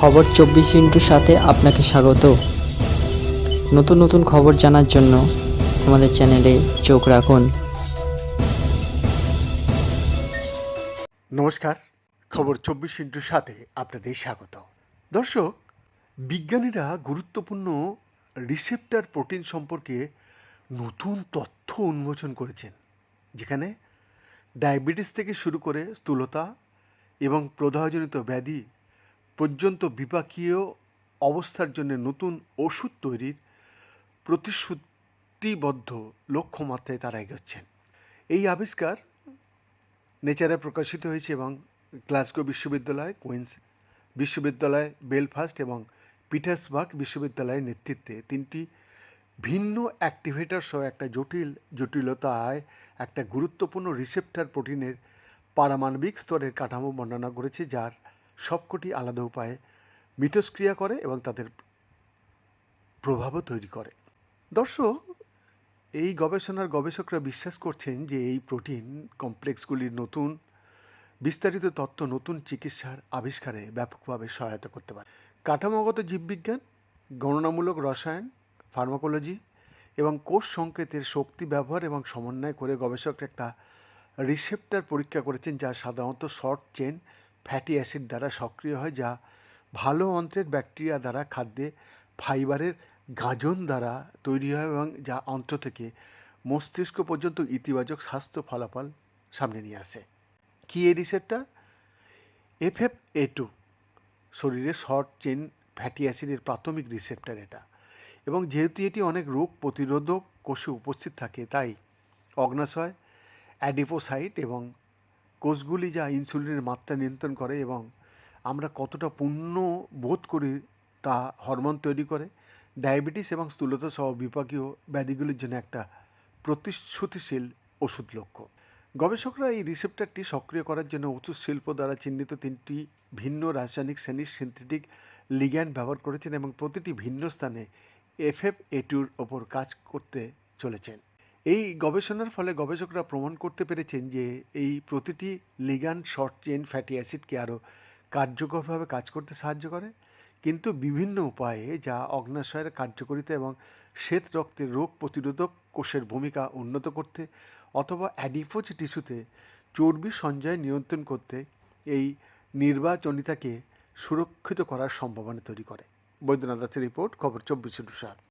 খবর চব্বিশ ইন্টুর সাথে আপনাকে স্বাগত। নতুন নতুন খবর জানার জন্য আমাদের চ্যানেলে চোখ রাখুন। নমস্কার, খবর চব্বিশ ইন্টুর সাথে আপনাদের স্বাগত। দর্শক, বিজ্ঞানীরা গুরুত্বপূর্ণ রিসেপ্টার প্রোটিন সম্পর্কে নতুন তথ্য উন্মোচন করেছেন, যেখানে ডায়াবেটিস থেকে শুরু করে স্থূলতা এবং প্রদাহজনিত ব্যাধি পর্যন্ত বিপাকীয় অবস্থার জন্য নতুন ওষুধ তৈরির প্রতিশ্রুতিবদ্ধ লক্ষ্যমাত্রায় তারা এগোচ্ছেন। এই আবিষ্কার নেচারে প্রকাশিত হয়েছে এবং গ্লাসগো বিশ্ববিদ্যালয়, কুইন্স বিশ্ববিদ্যালয়, বেলফাস্ট এবং পিটার্সবার্গ বিশ্ববিদ্যালয়ের নেতৃত্বে তিনটি ভিন্ন অ্যাক্টিভেটর সহ একটা জটিল জটিলতায় একটা গুরুত্বপূর্ণ রিসেপ্টার প্রোটিনের পারমাণবিক স্তরের কাঠামো বর্ণনা করেছে, যার সবকটি আলাদা উপায়ে মিথস্ক্রিয়া করে এবং তাদের প্রভাবও তৈরি করে। দর্শক, এই গবেষণার গবেষকরা বিশ্বাস করছেন যে এই প্রোটিন কমপ্লেক্সগুলির নতুন, বিস্তারিত তত্ত্ব নতুন চিকিৎসার আবিষ্কারে ব্যাপকভাবে সহায়তা করতে পারে। কাঠামোগত জীববিজ্ঞান, গণনামূলক রসায়ন, ফার্মাকোলজি এবং কোষ সংকেতের শক্তি ব্যবহার এবং সমন্বয় করে গবেষকরা একটা রিসেপ্টার পরীক্ষা করেছেন যা সাধারণত শর্ট চেন ফ্যাটি অ্যাসিড দ্বারা সক্রিয় হয়, যা ভালো অন্ত্রের ব্যাকটেরিয়া দ্বারা খাদ্যে ফাইবারের গাজন দ্বারা তৈরি হয় এবং যা অন্ত্র থেকে মস্তিষ্ক পর্যন্ত ইতিবাচক স্বাস্থ্য ফলাফল সামনে নিয়ে আসে। কী এই রিসেপ্টার এফএফ এ টু শরীরে শর্ট চেন ফ্যাটি অ্যাসিডের প্রাথমিক রিসেপ্টার এটা। এবং যেহেতু এটি অনেক রোগ প্রতিরোধক কোষে উপস্থিত থাকে, তাই অগ্নাশয় অ্যাডিপোসাইট এবং কোষগুলি যা ইনসুলিনের মাত্রা নিয়ন্ত্রণ করে এবং আমরা কতটা পূর্ণ বোধ করি তা হরমোন তৈরি করে, ডায়াবেটিস এবং স্থূলতা সহ বিপাকীয় ব্যাধিগুলির জন্য একটা প্রতিশ্রুতিশীল ওষুধ লক্ষ্য। গবেষকরা এই রিসেপ্টারটি সক্রিয় করার জন্য উঁচু শিল্প দ্বারা চিহ্নিত তিনটি ভিন্ন রাসায়নিক শ্রেণির সিনথেটিক লিগ্যান্ড ব্যবহার করেছেন এবং প্রতিটি ভিন্ন স্থানে এফএফ এটুর ওপর কাজ করতে চলেছেন। এই গবেষণার ফলে গবেষকরা প্রমাণ করতে পেরেছেন যে এই প্রতিটি লিগ্যান্ড শর্ট চেন ফ্যাটি অ্যাসিডকে আরও কার্যকরভাবে কাজ করতে সাহায্য করে। কিন্তু বিভিন্ন উপায়ে যা অগ্নাশয়ের কার্যকারিতা এবং শ্বেত রক্তের রোগ প্রতিরোধক কোষের ভূমিকা উন্নত করতে অথবা অ্যাডিপোজ টিস্যুতে চর্বি সঞ্চয় নিয়ন্ত্রণ করতে এই নির্বাচনিতাকে সুরক্ষিত করার সম্ভাবনা তৈরি করে। বৈদ্যনাথ দাসের রিপোর্ট, খবর চব্বিশে সাত।